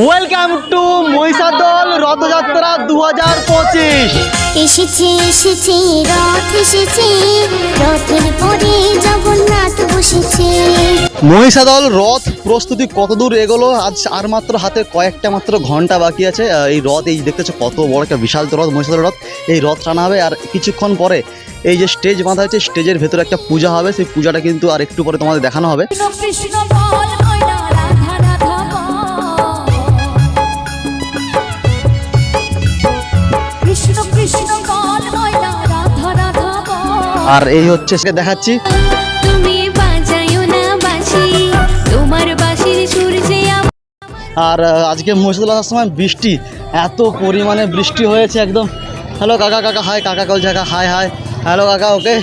Welcome to Mahishadal Rathyatra দু হাজার পঁচিশ। এসেছে এসেছে রথ এসেছে রথের পরে জগন্নাথ বসেছে। মহিষাদল রথ প্রস্তুতি কত দূর এগোলো? আজ আর মাত্র হাতে কয়েকটা মাত্র ঘণ্টা বাকি আছে। এই রথ এই দেখতেছো কত বড় একটা বিশাল রথ মহিষাদল রথ। এই রথ টানা হবে আর কিছুক্ষণ পরে এই যে স্টেজ বাঁধা হয়েছে স্টেজের ভেতরে একটা পূজা হবে। সেই পূজাটা কিন্তু আর একটু পরে তোমাদের দেখানো হবে। কৃষ্ণ আর এই হচ্ছে সে দেখাচ্ছি। আর আজকে মহিষাদল আসার সময় বৃষ্টি এত পরিমাণে বৃষ্টি হয়েছে একদম। হ্যালো কাকা কাকা হাই কাকা কল কাকা হাই হাই হ্যালো কাকা ওকে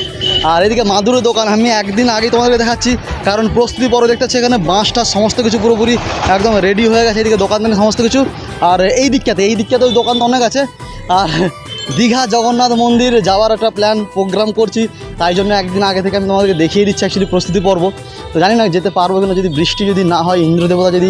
আর এদিকে মাদুরের দোকান আমি একদিন আগে তোমাদেরকে দেখাচ্ছি কারণ প্রস্তুতি পরে দেখতে পাচ্ছি এখানে বাঁশটা সমস্ত কিছু পুরোপুরি একদম রেডি হয়ে গেছে এদিকে দোকানদানি সমস্ত কিছু। আর এই দিকটাতে এই দিকটাতে ওই দোকান তো অনেক আছে। আর দীঘা জগন্নাথ মন্দির যাওয়ার একটা প্ল্যান প্রোগ্রাম করছি। তাই জন্য একদিন আগে থেকে আমি তোমাদেরকে দেখিয়ে দিচ্ছি অ্যাকচুয়ালি প্রস্তুতি পর্ব। তো জানি না যেতে পারব কিনা, যদি বৃষ্টি যদি না হয়, ইন্দ্রদেবতা যদি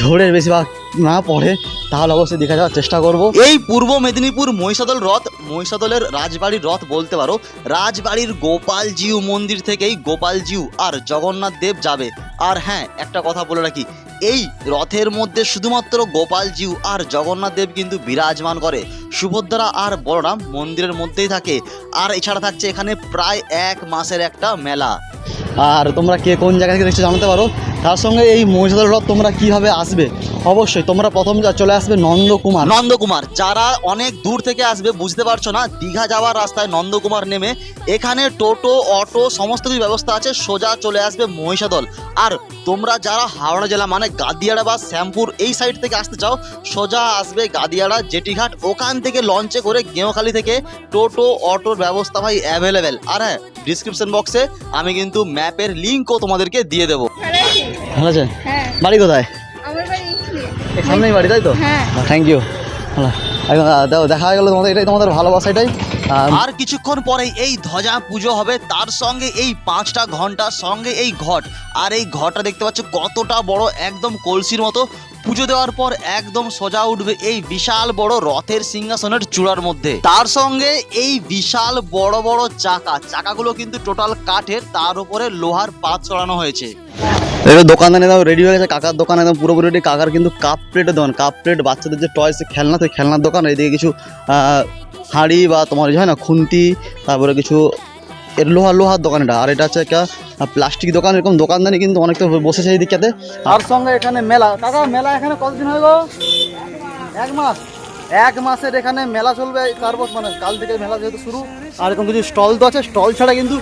ঝড়ের বেশিরভাগ না পড়ে, তাহলে অবশ্যই দেখা যাওয়ার চেষ্টা করব। এই পূর্ব মেদিনীপুর মহিষাদল রথ, মহিষাদলের রাজবাড়ির রথ বলতে পারো, রাজবাড়ির গোপালজিউ মন্দির থেকেই গোপালজিউ আর জগন্নাথ দেব যাবে। আর হ্যাঁ একটা কথা বলে রাখি, এই রথের মধ্যে শুধুমাত্র গোপালজিউ আর জগন্নাথ দেব কিন্তু বিরাজমান করে। সুভদ্রা আর বলরাম মন্দিরের মধ্যেই থাকে। আর এছাড়া থাকছে এখানে প্রায় এক মাসের একটা মেলা। আর তোমরা কে কোন জায়গা থেকে জানাতে পারো? তার সঙ্গে এই মহিষাদল রথ তোমরা কীভাবে আসবে? অবশ্যই তোমরা প্রথম যা চলে আসবে নন্দকুমার। নন্দকুমার যারা অনেক দূর থেকে আসবে বুঝতে পারছ না দীঘা যাওয়ার রাস্তায় নন্দকুমার নেমে এখানে টোটো অটো সমস্ত কিছু ব্যবস্থা আছে সোজা চলে আসবে মহিষাদল। আর তোমরা যারা হাওড়া জেলা মানে গাদিয়াড়া বা শ্যামপুর এই সাইড থেকে আসতে চাও সোজা আসবে গাদিয়াড়া জেটিঘাট ওখান থেকে লঞ্চে করে গেঁওখালি থেকে টোটো অটোর ব্যবস্থা ভাই অ্যাভেলেবেল আর হ্যাঁ ডিসক্রিপশন বক্সে আমি কিন্তু ম্যাপের লিঙ্কও তোমাদেরকে দিয়ে দেবো। ভালো আছে? হ্যাঁ। বাড়ি কোথায়? সামনেই বাড়ি তাই তো? হ্যাঁ। থ্যাংক ইউ দাও, দেখা গেল তোমাদের এটাই তোমাদের ভালোবাসা এটাই। আর কিছুক্ষণ পরেই এই ধ্বজা পুজো হবে তার সঙ্গে এই পাঁচটা ঘণ্টার সঙ্গে এই ঘট। আর এই ঘটটা দেখতে পাচ্ছ কতটা বড় একদম কলসির মতো। পুজো দেওয়ার পর একদম সোজা উঠবে এই বিশাল বড় রথের সিংহাসনের চূড়ার মধ্যে। তার সঙ্গে এই বিশাল বড় বড় চাকা। চাকাগুলো কিন্তু টোটাল কাঠের, তার উপরে লোহার পাত চড়ানো হয়েছে। এবার দোকানদার একদম রেডি হয়ে গেছে। কাকার দোকান একদম পুরোপুরি রেডি কাকার কিন্তু কাপ প্লেটের দোকান কাপ প্লেট বাচ্চাদের যে টয়স খেলনা তো খেলনার দোকান। এদিকে কিছু হাঁড়ি বা তোমার হয় না, খুন্তি, তারপরে কিছু এর লোহা লোহার দোকান এটা। আর এটা হচ্ছে একটা প্লাস্টিক দোকান, এরকম দোকানদানি কিন্তু অনেক তো বসেছে এই দিকটাতে। আর সঙ্গে এখানে মেলা। কাকা, মেলা এখানে কতদিন হয়ে গো? এক মাস। এক মাসের এখানে মেলা চলবে তারপর মানে কাল থেকে মেলা যেহেতু শুরু, আর এরকম কিছু স্টল তো আছে, স্টল ছাড়া কিন্তু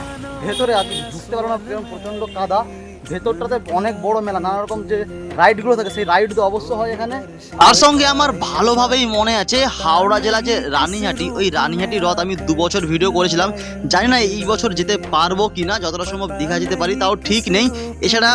ভেতরে আর ঢুকতে পারো না প্রচণ্ড কাদা। ভেতরটাতে অনেক বড় মেলা, নানা রকম যে রাইডগুলো থাকে, সেই রাইড তো অবশ্য হয় এখানে। তার সঙ্গে আমার ভালোভাবেই মনে আছে হাওড়া জেলা যে রানীহাটি। ওই রানীহাটি রথ আমি দু বছর ভিডিও করেছিলাম। জানি না এই বছর যেতে পারব কি না যতটা সম্ভব দীঘা যেতে পারি, তাও ঠিক নেই। এছাড়া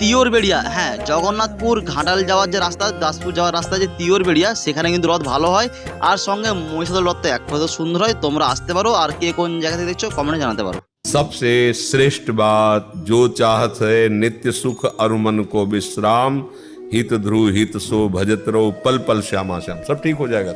তিওর বেড়িয়া হ্যাঁ জগন্নাথপুর ঘাটাল যাওয়ার যে রাস্তা, দাসপুর যাওয়ার রাস্তা যে তিওর বেড়িয়া সেখানে কিন্তু রথ ভালো হয়। আর সঙ্গে মহিষাদল রথটা এক কথা সুন্দর হয়, তোমরা আসতে পারো, আর কে কোন জায়গা থেকে দেখছ, কমেন্টে জানাতে পারো। सबसे श्रेष्ठ बात जो चाहत है नित्य सुख अरुमन मन को विश्राम, हित ध्रुव, हित सो, भजत रो पल पल श्यामा श्याम। सब ठीक हो जाएगा।